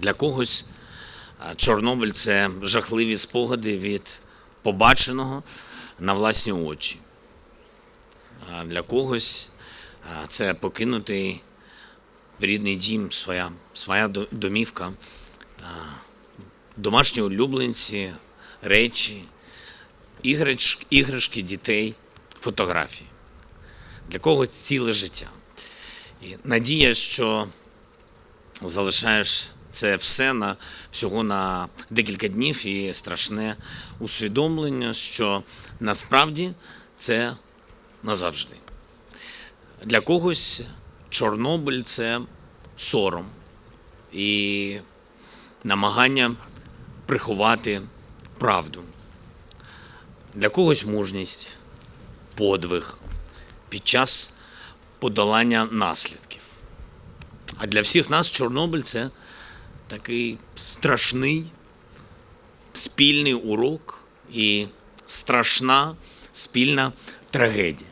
Для когось Чорнобиль це жахливі спогади від побаченого на власні очі. А для когось це покинутий рідний дім, своя, своя домівка, домашні улюбленці, речі, іграшки дітей, фотографії. Для когось ціле життя. І надія, що залишаєш це все на всього на декілька днів і страшне усвідомлення, що насправді це назавжди. Для когось Чорнобиль це сором і намагання приховати правду. Для когось мужність, подвиг під час подолання наслідків. А для всіх нас Чорнобиль це такий страшний спільний урок і страшна спільна трагедія.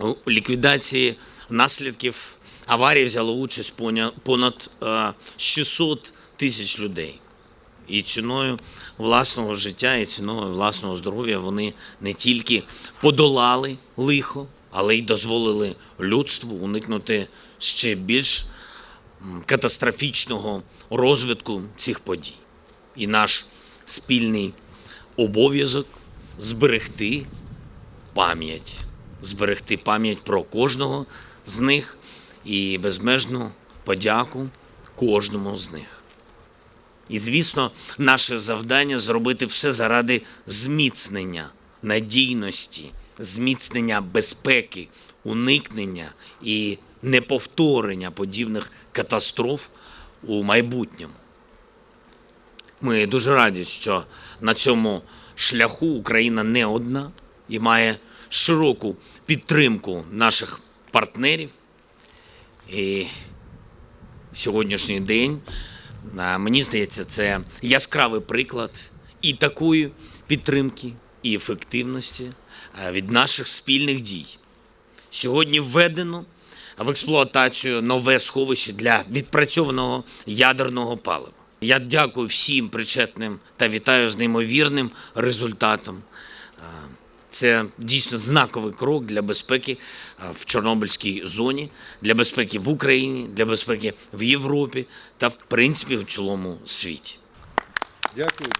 У ліквідації наслідків аварії взяло участь понад е, 600 тисяч людей. І ціною власного життя, і ціною власного здоров'я вони не тільки подолали лихо, але й дозволили людству уникнути ще більш катастрофічного розвитку цих подій. І наш спільний обов'язок зберегти пам'ять, зберегти пам'ять про кожного з них і безмежну подяку кожному з них. І, звісно, наше завдання зробити все заради зміцнення надійності, зміцнення безпеки, уникнення і неповторення подібних катастроф у майбутньому. Ми дуже раді, що на цьому шляху Україна не одна і має широку підтримку наших партнерів. І сьогоднішній день, мені здається, це яскравий приклад і такої підтримки, і ефективності від наших спільних дій. Сьогодні введено в експлуатацію нове сховище для відпрацьованого ядерного палива. Я дякую всім причетним та вітаю з неймовірним результатом. Це дійсно знаковий крок для безпеки в Чорнобильській зоні, для безпеки в Україні, для безпеки в Європі та, в принципі, в цілому світі. Дякую.